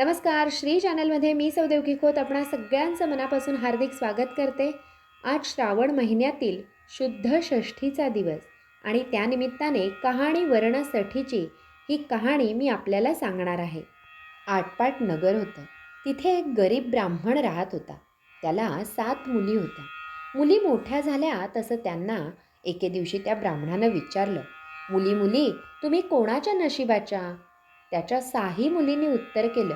नमस्कार श्री चॅनलमध्ये मी सौदेवकी खोत आपणा सगळ्यांचं मनापासून हार्दिक स्वागत करते. आज श्रावण महिन्यातील शुद्ध षष्ठीचा दिवस आणि त्यानिमित्ताने कहाणी वर्णसठीची ही कहाणी मी आपल्याला सांगणार आहे. आटपाट नगर होतं. तिथे एक गरीब ब्राह्मण राहत होता. त्याला सात मुली होत्या. मुली मोठ्या झाल्या तसं त्यांना एके दिवशी त्या ब्राह्मणानं विचारलं मुली मुली तुम्ही कोणाच्या नशिबाच्या? त्याच्या साही मुलींनी उत्तर केलं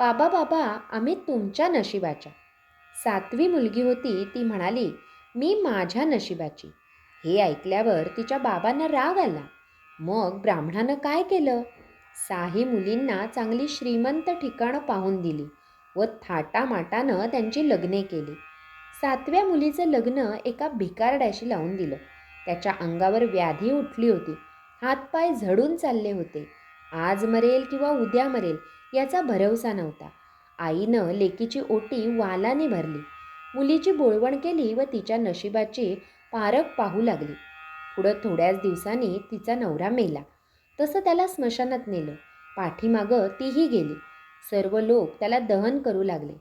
बाबा बाबा आम्ही तुमच्या नशिबाच्या. सातवी मुलगी होती ती म्हणाली मी माझ्या नशिबाची. हे ऐकल्यावर तिच्या बाबांना राग आला. मग ब्राह्मणानं काय केलं? साही मुलींना चांगली श्रीमंत ठिकाणं पाहून दिली व थाटामाटानं त्यांची लग्ने केली. सातव्या मुलीचं लग्न एका भिकारड्याशी लावून दिलं. त्याच्या अंगावर व्याधी उठली होती. हातपाय झडून चालले होते. आज मरेल किंवा उद्या मरेल याचा भरवसा नव्हता. आईनं लेकीची ओटी वालाने भरली. मुलीची बोळवण केली व तिच्या नशिबाची पारख पाहू लागली. पुढं थोड्याच दिवसांनी तिचा नवरा मेला. तसं त्याला स्मशानात नेलं. पाठीमागं तीही गेली. सर्व लोक त्याला दहन करू लागले.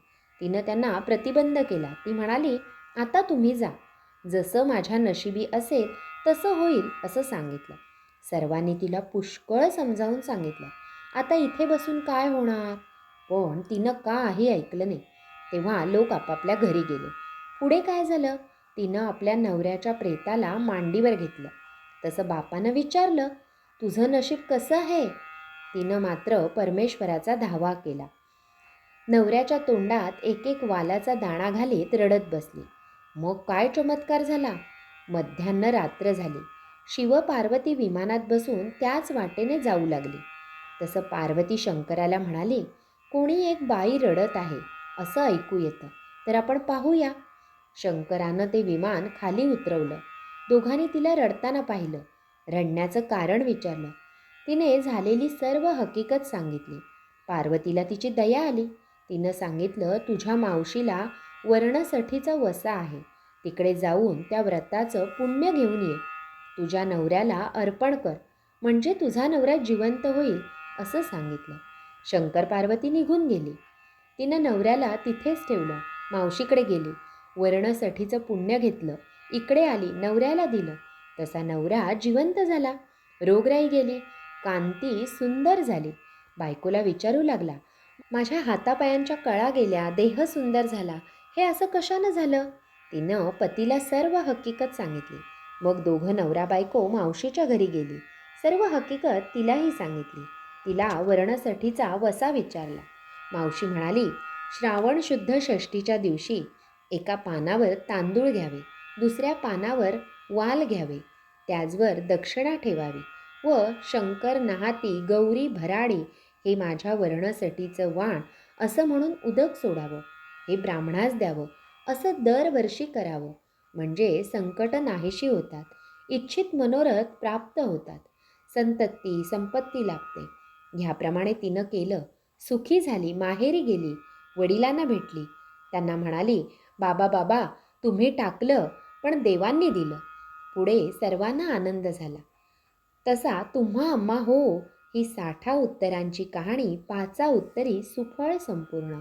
तिनं त्यांना प्रतिबंध केला. ती म्हणाली आता तुम्ही जा. जसं माझ्या नशिबी असेल तसं होईल असं सांगितलं. सर्वांनी तिला पुष्कळ समजावून सांगितलं. आता इथे बसून काय होणार? पण तिनं काही ऐकलं नाही. तेव्हा लोक आपापल्या घरी गेले. पुढे काय झालं? तिनं आपल्या नवऱ्याच्या प्रेताला मांडीवर घेतलं. तसं बापानं विचारलं तुझं नशीब कसं आहे? तिनं मात्र परमेश्वराचा धावा केला. नवऱ्याच्या तोंडात एक एक वालाचा दाणा घालीत रडत बसली. मग काय चमत्कार झाला? मध्यान्न रात्र झाली. शिव पार्वती विमानात बसून त्याच वाटेने जाऊ लागली. तसं पार्वती शंकराला म्हणाली कोणी एक बाई रडत आहे असं ऐकू येतं. तर आपण पाहूया. शंकरानं ते विमान खाली उतरवलं. दोघांनी तिला रडताना पाहिलं. रडण्याचं कारण विचारलं. तिने झालेली सर्व हकीकत सांगितली. पार्वतीला तिची दया आली. तिनं सांगितलं तुझ्या मावशीला वर्णसठीचा वसा आहे. तिकडे जाऊन त्या व्रताचं पुण्य घेऊन ये. तुझ्या नवऱ्याला अर्पण कर. म्हणजे तुझा नवरा जिवंत होईल असं सांगितलं. शंकर पार्वती निघून गेली. तिनं नवऱ्याला तिथेच ठेवलं. मावशीकडे गेली. वर्णसठीचं पुण्य घेतलं. इकडे आली नवऱ्याला दिलं. तसा नवरा जिवंत झाला. रोगराई गेली. कांती सुंदर झाली. बायकोला विचारू लागला माझ्या हातापायांच्या कळा गेल्या देह सुंदर झाला. हे असं कशानं झालं? तिनं पतीला सर्व हकीकत सांगितली. मग दोघं नवरा बायको मावशीच्या घरी गेली. सर्व हकीकत तिलाही सांगितली. तिला वर्णसठीचा वसा विचारला. मावशी म्हणाली श्रावण शुद्ध षष्टीच्या दिवशी एका पानावर तांदूळ घ्यावे दुसऱ्या पानावर वाल घ्यावे त्याचवर दक्षिणा ठेवावी व शंकर नहाती गौरी भराडी हे माझ्या वर्णसटीचं वाण असं म्हणून उदक सोडावं हे ब्राह्मणास द्यावं असं दरवर्षी करावं. म्हणजे संकट नाहीशी होतात इच्छित मनोरथ प्राप्त होतात संतती संपत्ती लाभते. ह्याप्रमाणे तिनं केलं. सुखी झाली माहेरी गेली वडिलांना भेटली. त्यांना म्हणाली बाबा बाबा तुम्ही टाकलं पण देवांनी दिलं. पुढे सर्वांना आनंद झाला. तसा तुम्हा अम्मा हो ही साठा उत्तरांची कहाणी पाचा उत्तरी सुफळ संपूर्ण.